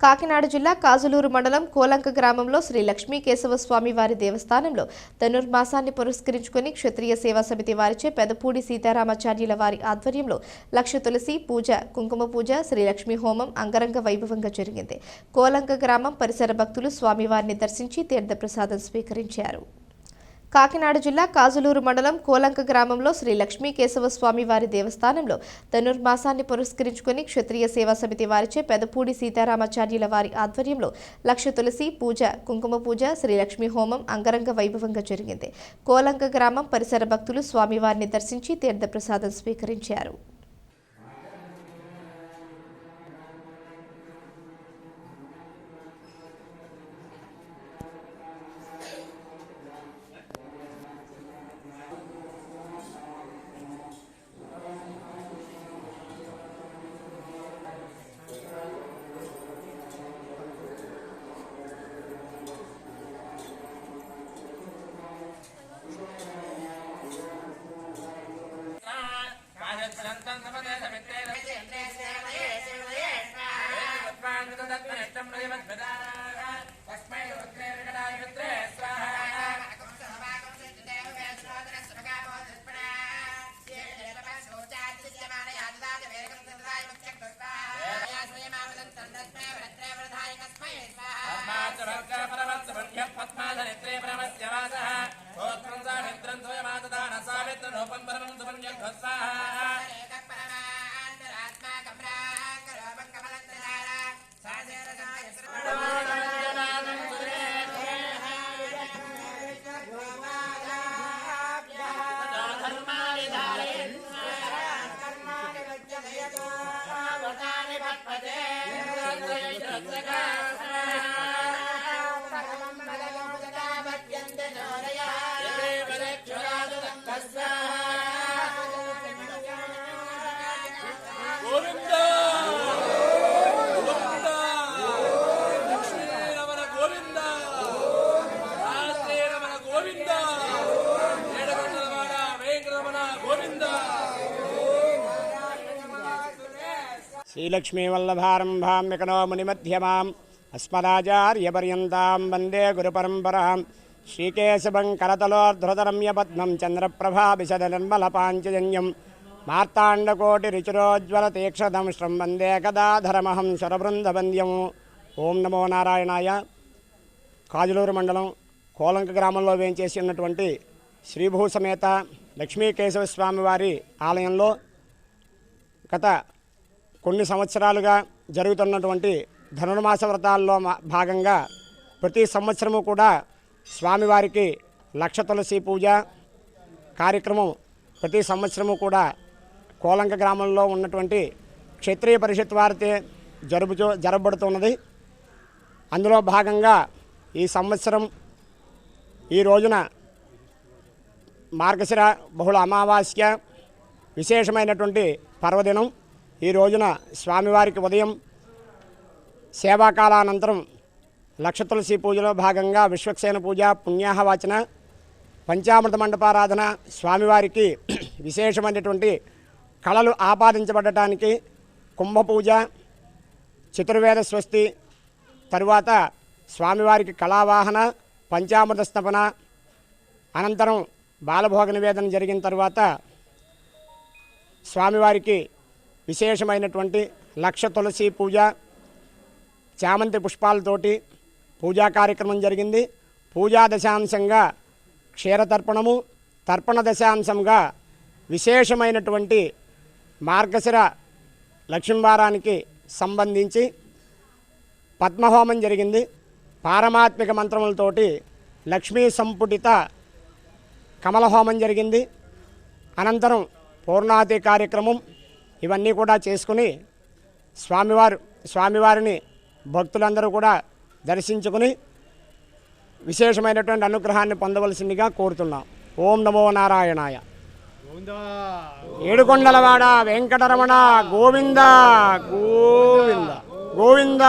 కాకినాడ జిల్లా కాజులూరు మండలం కోలంక గ్రామంలో శ్రీ లక్ష్మీ కేశవస్వామి వారి దేవస్థానంలో ధనుర్మాసాన్ని పురస్కరించుకుని క్షత్రియ సేవా సమితి వారిచే పెదపూడి సీతారామాచార్యుల వారి ఆధ్వర్యంలో లక్ష తులసి పూజ కుంకుమ పూజ శ్రీ లక్ష్మీ హోమం అంగరంగ వైభవంగా జరిగింది. కోలంక గ్రామం పరిసర భక్తులు స్వామివారిని దర్శించి తీర్థప్రసాదం స్వీకరించారు. కాకినాడ జిల్లా కాజులూరు మండలం కోలంక గ్రామంలో శ్రీ లక్ష్మీ కేశవ స్వామి వారి దేవస్థానంలో ధనుర్మాసాన్ని పురస్కరించుకుని క్షత్రియ సేవా సమితి వారిచే పెదపూడి సీతారామాచార్యుల వారి ఆధ్వర్యంలో లక్ష తులసి పూజ కుంకుమ పూజ శ్రీ లక్ష్మీ హోమం అంగరంగ వైభవంగా జరిగింది. కోలంక గ్రామం పరిసర భక్తులు స్వామివారిని దర్శించి తీర్థప్రసాదం స్వీకరించారు. గోవింద గోవింద శ్రీరమణ గోవింద శ్రీరమణ గోవింద ఏడగొండలవాడ వెంకటరమణ గోవింద శ్రీలక్ష్మీవల్లభారంభాం వికనో మునిమధ్యమాం అస్మదాచార్యపర్యంతాం వందే గురుపరంపరాం. శ్రీకేశవం కరతలోర్ధృతరమ్యపద్మం చంద్రప్రభాభిషద నిర్మలపాంచజన్యం మార్తాండకోటిరుచిరోజ్వల తీక్షదం వందే కదాధరమహం శరబృందవంద్యం ఓం నమో నారాయణాయ. కాజులూరు మండలం కోలంక గ్రామంలో వేయించేసి ఉన్నటువంటి శ్రీభూ సమేత లక్ష్మీకేశవ స్వామివారి ఆలయంలో గత కొన్ని సంవత్సరాలుగా జరుగుతున్నటువంటి ధనుర్మాస వ్రతాల్లో మా- భాగంగా ప్రతి సంవత్సరము కూడా స్వామివారికి లక్ష తులసి పూజ కార్యక్రమం ప్రతి సంవత్సరము కూడా కోలంక గ్రామంలో ఉన్నటువంటి క్షత్రియ పరిషత్ వారితే జరుపుచూ జరపబడుతున్నది. అందులో భాగంగా ఈ సంవత్సరం ఈ రోజున మార్గశిర బహుళ అమావాస్య విశేషమైనటువంటి పర్వదినం. ఈ రోజున స్వామివారికి ఉదయం సేవాకాలానంతరం లక్ష తులసి పూజలో భాగంగా విశ్వక్సేన పూజ పుణ్యాహవాచన పంచామృత మండపారాధన స్వామివారికి విశేషమైనటువంటి కళలు ఆపాదించబడటానికి కుంభపూజ చతుర్వేద స్వస్తి తరువాత స్వామివారికి కళావాహన పంచామృత స్థపన అనంతరం బాలభోగ నివేదన జరిగిన తర్వాత స్వామివారికి విశేషమైనటువంటి లక్ష తులసి పూజ చామంతి పుష్పాలతోటి పూజా కార్యక్రమం జరిగింది. పూజా దశాంశంగా క్షీరతర్పణము తర్పణ దశాంశంగా విశేషమైనటువంటి మార్గశిర లక్ష్మీవారానికి సంబంధించి పద్మహోమం జరిగింది. పారమాత్మిక మంత్రములతోటి లక్ష్మీ సంపుటిత కమలహోమం జరిగింది. అనంతరం పూర్ణాతి కార్యక్రమం ఇవన్నీ కూడా చేసుకుని స్వామివారు స్వామివారిని భక్తులందరూ కూడా దర్శించుకుని విశేషమైనటువంటి అనుగ్రహాన్ని పొందవలసిందిగా కోరుతున్నాం. ఓం నమో నారాయణాయ. ఏడుకొండలవాడ వెంకటరమణ గోవింద గోవింద గోవింద.